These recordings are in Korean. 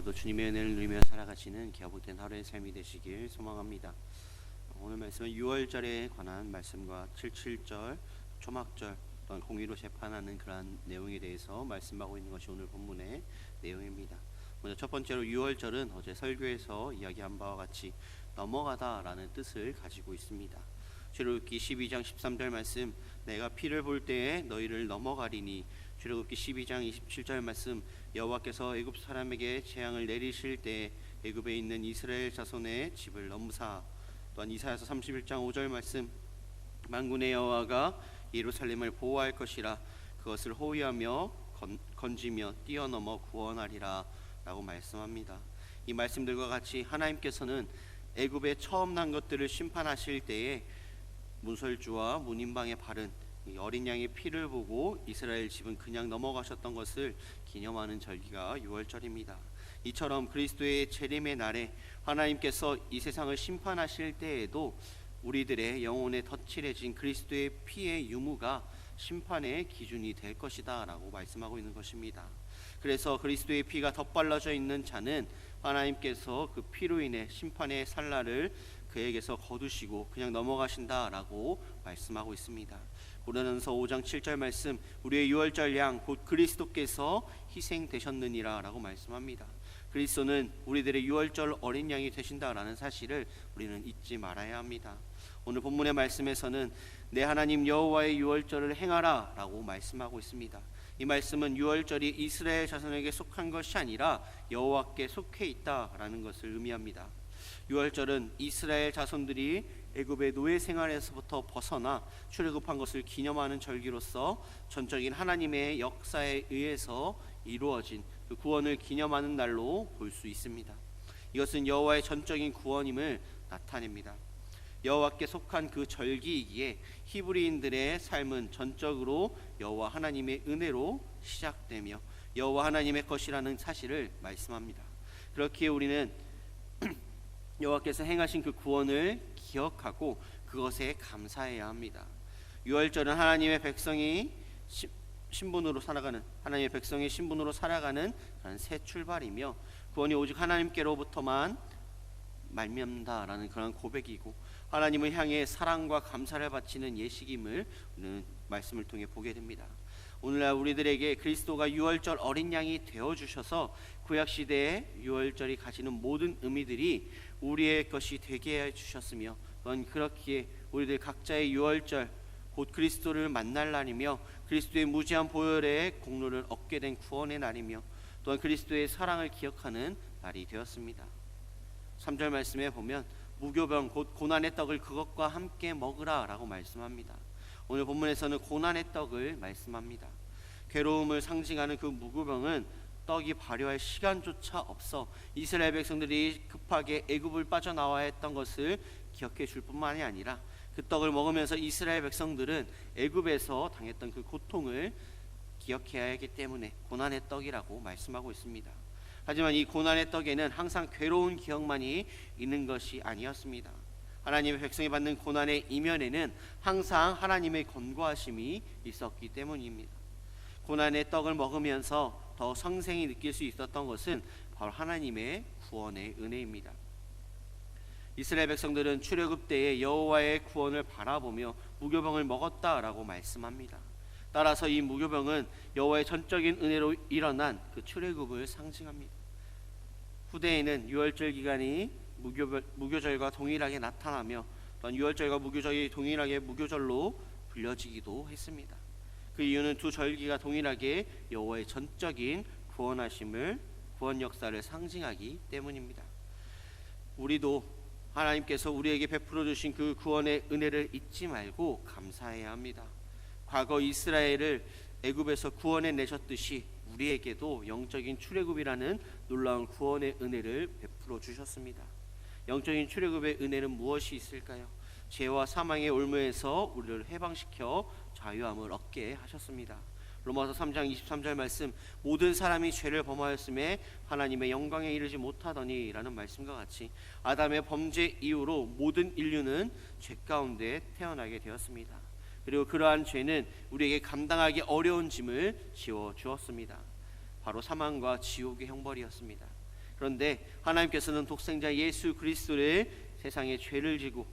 하루도 주님의 은혜를 누리며 살아가시는 기아복된 하루의 삶이 되시길 소망합니다. 오늘 말씀은 6월절에 관한 말씀과 77절, 초막절 또한 공의로 재판하는 그러한 내용에 대해서 말씀하고 있는 것이 오늘 본문의 내용입니다. 먼저 첫 번째로 6월절은 어제 설교에서 이야기한 바와 같이 넘어가다라는 뜻을 가지고 있습니다. 출애굽기 12장 13절 말씀 내가 피를 볼 때에 너희를 넘어가리니 출애굽기 12장 27절 말씀 여호와께서 애굽 사람에게 재앙을 내리실 때 애굽에 있는 이스라엘 자손의 집을 넘사 또한 이사야서 31장 5절 말씀 만군의 여호와가 예루살렘을 보호할 것이라 그것을 호위하며 건, 건지며 뛰어넘어 구원하리라 라고 말씀합니다. 이 말씀들과 같이 하나님께서는 애굽에 처음 난 것들을 심판하실 때에 문설주와 문인방에 바른 이 어린 양의 피를 보고 이스라엘 집은 그냥 넘어가셨던 것을 기념하는 절기가 6월절입니다. 이처럼 그리스도의 재림의 날에 하나님께서 이 세상을 심판하실 때에도 우리들의 영혼에 덧칠해진 그리스도의 피의 유무가 심판의 기준이 될 것이다라고 말씀하고 있는 것입니다. 그래서 그리스도의 피가 덧발라져 있는 자는 하나님께서 그 피로 인해 심판의 살라를 그에게서 거두시고 그냥 넘어가신다라고 말씀하고 있습니다. 고린도서 5장 7절 말씀 우리의 유월절 양 곧 그리스도께서 희생되셨느니라라고 말씀합니다. 그리스도는 우리들의 유월절 어린 양이 되신다라는 사실을 우리는 잊지 말아야 합니다. 오늘 본문의 말씀에서는 내 하나님 여호와의 유월절을 행하라라고 말씀하고 있습니다. 이 말씀은 유월절이 이스라엘 자손에게 속한 것이 아니라 여호와께 속해 있다라는 것을 의미합니다. 유월절은 이스라엘 자손들이 애굽의 노예 생활에서부터 벗어나 출애굽한 것을 기념하는 절기로서 전적인 하나님의 역사에 의해서 이루어진 그 구원을 기념하는 날로 볼 수 있습니다. 이것은 여호와의 전적인 구원임을 나타냅니다. 여호와께 속한 그 절기이기에 히브리인들의 삶은 전적으로 여호와 하나님의 은혜로 시작되며 여호와 하나님의 것이라는 사실을 말씀합니다. 그렇기에 우리는 여호와께서 행하신 그 구원을 기억하고 그것에 감사해야 합니다. 유월절은 하나님의 백성이 신분으로 살아가는 하나님의 백성의 신분으로 살아가는 그런 새 출발이며 구원이 오직 하나님께로부터만 말미암다라는 그런 고백이고 하나님을 향해 사랑과 감사를 바치는 예식임을 우리는 말씀을 통해 보게 됩니다. 오늘날 우리들에게 그리스도가 유월절 어린 양이 되어 주셔서 구약 시대에 유월절이 가지는 모든 의미들이 우리의 것이 되게 해 주셨으며 또한 그렇기에 우리들 각자의 유월절 곧 그리스도를 만날 날이며 그리스도의 무지한 보혈의 공로를 얻게 된 구원의 날이며 또한 그리스도의 사랑을 기억하는 날이 되었습니다. 3절 말씀에 보면 무교병 곧 고난의 떡을 그것과 함께 먹으라라고 말씀합니다. 오늘 본문에서는 고난의 떡을 말씀합니다. 괴로움을 상징하는 그 무교병은 떡이 발효할 시간조차 없어 이스라엘 백성들이 급하게 애굽을 빠져나와야 했던 것을 기억해 줄 뿐만이 아니라 그 떡을 먹으면서 이스라엘 백성들은 애굽에서 당했던 그 고통을 기억해야 하기 때문에 고난의 떡이라고 말씀하고 있습니다. 하지만 이 고난의 떡에는 항상 괴로운 기억만이 있는 것이 아니었습니다. 하나님의 백성이 받는 고난의 이면에는 항상 하나님의 권고하심이 있었기 때문입니다. 고난의 떡을 먹으면서 더 성생이 느낄 수 있었던 것은 바로 하나님의 구원의 은혜입니다. 이스라엘 백성들은 출애굽 때에 여호와의 구원을 바라보며 무교병을 먹었다라고 말씀합니다. 따라서 이 무교병은 여호와의 전적인 은혜로 일어난 그 출애굽을 상징합니다. 후대에는 유월절 기간이 무교, 무교절과 동일하게 나타나며 또한 유월절과 무교절이 동일하게 무교절로 불려지기도 했습니다. 그 이유는 두 절기가 동일하게 여호와의 전적인 구원하심을 구원 역사를 상징하기 때문입니다. 우리도 하나님께서 우리에게 베풀어 주신 그 구원의 은혜를 잊지 말고 감사해야 합니다. 과거 이스라엘을 애굽에서 구원해 내셨듯이 우리에게도 영적인 출애굽이라는 놀라운 구원의 은혜를 베풀어 주셨습니다. 영적인 출애굽의 은혜는 무엇이 있을까요? 죄와 사망의 올무에서 우리를 해방시켜 자유함을 얻게 하셨습니다. 로마서 3장 23절 말씀 모든 사람이 죄를 범하였음에 하나님의 영광에 이르지 못하더니라는 말씀과 같이 아담의 범죄 이후로 모든 인류는 죄 가운데 태어나게 되었습니다. 그리고 그러한 죄는 우리에게 감당하기 어려운 짐을 지워 주었습니다. 바로 사망과 지옥의 형벌이었습니다. 그런데 하나님께서는 독생자 예수 그리스도를 세상에 죄를 지고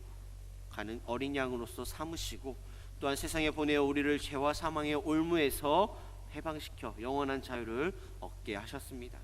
가는 어린 양으로서 삼으시고 또한 세상에 보내어 우리를 죄와 사망의 올무에서 해방시켜 영원한 자유를 얻게 하셨습니다.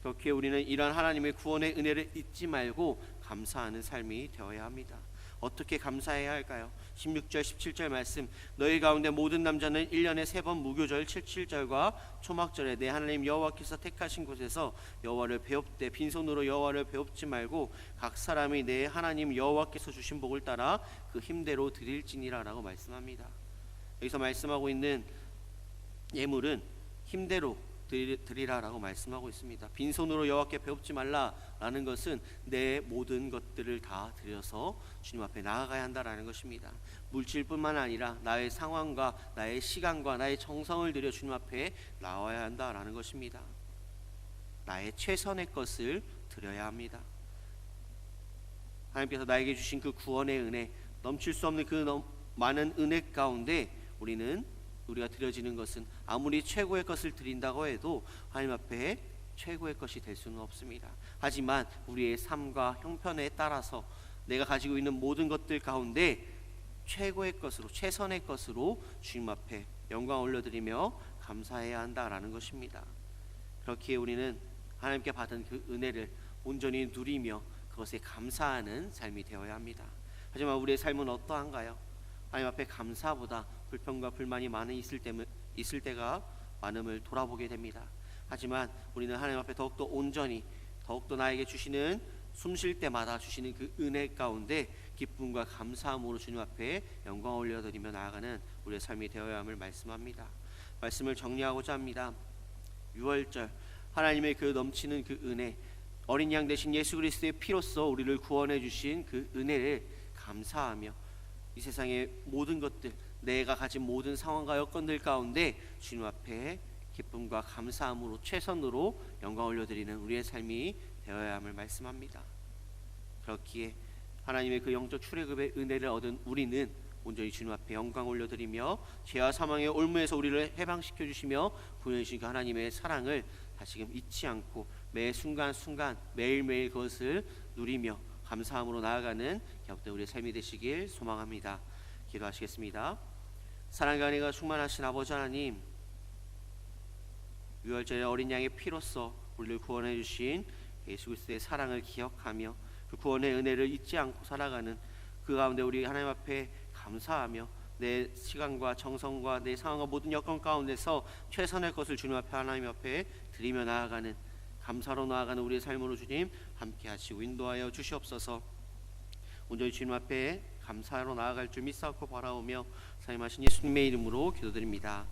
그렇게 우리는 이러한 하나님의 구원의 은혜를 잊지 말고 감사하는 삶이 되어야 합니다. 어떻게 감사해야 할까요? 16절 17절 말씀 너희 가운데 모든 남자는 1년에 세 번 무교절 77절과 초막절에 내 하나님 여호와께서 택하신 곳에서 여호와를 배웁되 빈손으로 여호와를 배웁지 말고 각 사람이 내 하나님 여호와께서 주신 복을 따라 그 힘대로 드릴지니라라고 말씀합니다. 여기서 말씀하고 있는 예물은 힘대로 드리- 드리라라고 말씀하고 있습니다. 빈손으로 여호와께 배웁지 말라라는 것은 내 모든 것들을 다 드려서 주님 앞에 나아가야 한다라는 것입니다. 물질뿐만 아니라 나의 상황과 나의 시간과 나의 정성을 들여 주님 앞에 나와야 한다라는 것입니다. 나의 최선의 것을 드려야 합니다. 하나님께서 나에게 주신 그 구원의 은혜, 넘칠 수 없는 그 넘- 많은 은혜 가운데 우리는 우리가 드려지는 것은 아무리 최고의 것을 드린다고 해도 하나님 앞에 최고의 것이 될 수는 없습니다. 하지만 우리의 삶과 형편에 따라서 내가 가지고 있는 모든 것들 가운데 최고의 것으로 최선의 것으로 주님 앞에 영광 올려드리며 감사해야 한다라는 것입니다. 그렇기에 우리는 하나님께 받은 그 은혜를 온전히 누리며 그것에 감사하는 삶이 되어야 합니다. 하지만 우리의 삶은 어떠한가요? 하나님 앞에 감사보다 불평과 불만이 많이 있을 때 있을 때가 많음을 돌아보게 됩니다. 하지만 우리는 하나님 앞에 더욱더 온전히 더욱더 나에게 주시는 숨 쉴 때마다 주시는 그 은혜 가운데 기쁨과 감사함으로 주님 앞에 영광 올려드리며 나아가는 우리의 삶이 되어야 함을 말씀합니다. 말씀을 정리하고자 합니다. 6월절 하나님의 그 넘치는 그 은혜 어린 양 대신 예수 그리스도의 피로써 우리를 구원해 주신 그 은혜를 감사하며 이 세상의 모든 것들 내가 가진 모든 상황과 여건들 가운데 주님 앞에 기쁨과 감사함으로 최선으로 영광 올려드리는 우리의 삶이 되어야 함을 말씀합니다. 그렇기에 하나님의 그 영적 출애굽의 은혜를 얻은 우리는 온전히 주님 앞에 영광 올려드리며 죄와 사망의 올무에서 우리를 해방시켜 주시며 구원해 주신 그 하나님의 사랑을 다시금 잊지 않고 매 순간 순간 매일 매일 그것을 누리며 감사함으로 나아가는 기업된 우리의 삶이 되시길 소망합니다. 기도하시겠습니다. 사랑과 은혜가 충만하신 아버지 하나님 유월절의 어린 양의 피로써 우리를 구원해 주신 예수 그리스도의 사랑을 기억하며 그 구원의 은혜를 잊지 않고 살아가는 그 가운데 우리 하나님 앞에 감사하며 내 시간과 정성과 내 상황과 모든 여건 가운데서 최선의 것을 주님 앞에 하나님 앞에 드리며 나아가는 감사로 나아가는 우리의 삶으로 주님 함께 하시고 인도하여 주시옵소서. 온전히 주님 앞에 감사로 나아갈 줄 믿사옵고 바라오며 사임하신 예수님의 이름으로 기도드립니다.